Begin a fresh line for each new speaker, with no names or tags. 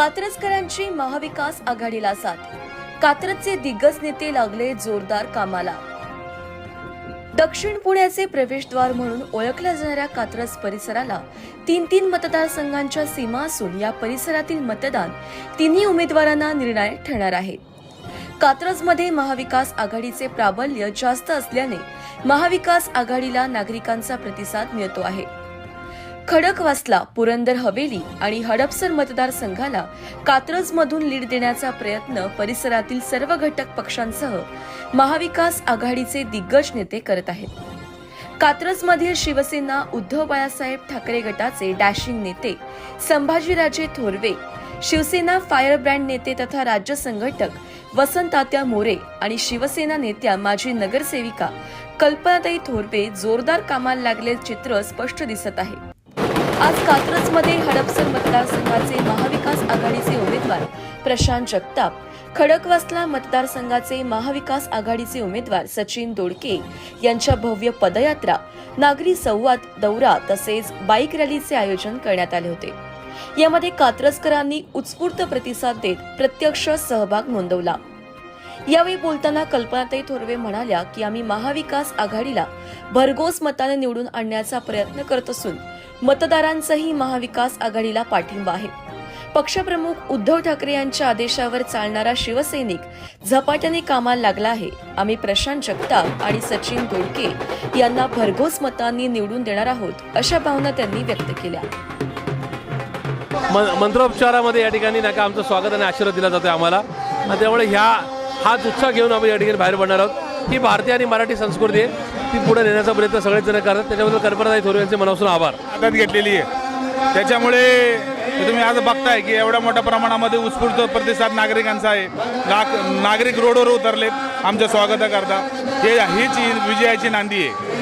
कात्रजकरांची महाविकास आघाडीला साथ. कात्रजचे दिग्गज नेते लागले जोरदार कामाला. दक्षिण पुण्याचे प्रवेशद्वार म्हणून ओळखल्या जाणाऱ्या कात्रज परिसराला तीन तीन मतदारसंघांच्या सीमा असून या परिसरातील मतदान तिन्ही उमेदवारांना निर्णायक ठरणार आहे. कात्रजमध्ये महाविकास आघाडीचे प्राबल्य जास्त असल्याने महाविकास आघाडीला नागरिकांचा प्रतिसाद मिळतो आहे. खडकवासला पुरंदर हवेली आणि हडपसर मतदारसंघाला कात्रजमधून लीड देण्याचा प्रयत्न परिसरातील सर्व घटक पक्षांसह महाविकास आघाडीचे दिग्गज नेते करत आहेत. कात्रजमधील शिवसेना उद्धव बाळासाहेब ठाकरे गटाचे डॅशिंग नेते संभाजीराजे थोरवे शिवसेना फायर ब्रँड नेते तथा राज्य संघटक वसंतात्या मोरे आणि शिवसेना नेत्या माजी नगरसेविका कल्पनाताई थोरवे जोरदार कामाला लागले चित्र स्पष्ट दिसत आहे. आज कात्रजमध्ये हडपसर मतदारसंघाचे महाविकास आघाडीचे उमेदवार प्रशांत जगताप खडकवासला मतदारसंघाचे महाविकास आघाडीचे उमेदवार सचिन दोडके यांच्या भव्य पदयात्रा नागरी संवाद दौरा तसेच बाईक रॅलीचे आयोजन करण्यात आले होते. यामध्ये कात्रजकरांनी उत्स्फूर्त प्रतिसाद देत प्रत्यक्ष सहभाग नोंदवला. यावेळी बोलताना कल्पनाताई थोरवे म्हणाल्या की आम्ही महाविकास आघाडीला भरघोस मताने निवडून आणण्याचा प्रयत्न करत असून मतदारांचाही महाविकास आघाडीला पाठिंबा आहे. पक्षप्रमुख उद्धव ठाकरे यांच्या आदेशावर चालणारा शिवसैनिक झपाट्याने कामाला लागला आहे. आम्ही प्रशांत जगताप आणि सचिन दोडके यांना भरघोस मतांनी निवडून देणार आहोत अशा भावना त्यांनी व्यक्त केल्या.
म- मंत्रोपचारामध्ये या ठिकाणी नाही का आमचं स्वागत आणि आशीर्वाद दिला जातो आम्हाला. त्यामुळे ह्या हाच उत्साह घेऊन आम्ही या ठिकाणी बाहेर पडणार आहोत. ही भारतीय आणि मराठी संस्कृती आहे. ती पुढे नेण्याचा प्रयत्न सगळेच जण करतात. त्याच्याबद्दल कल्पनाताई थोरवे यांचे मनापासून आभार.
हातात घेतलेली आहे. त्याच्यामुळे तुम्ही आज बघताय की एवढ्या मोठ्या प्रमाणामध्ये उत्स्फूर्त प्रतिसाद नागरिकांचा आहे. नागरिक रोडवर उतरलेत. आमच्या स्वागताकरता. हे हीच विजयाची नांदी आहे.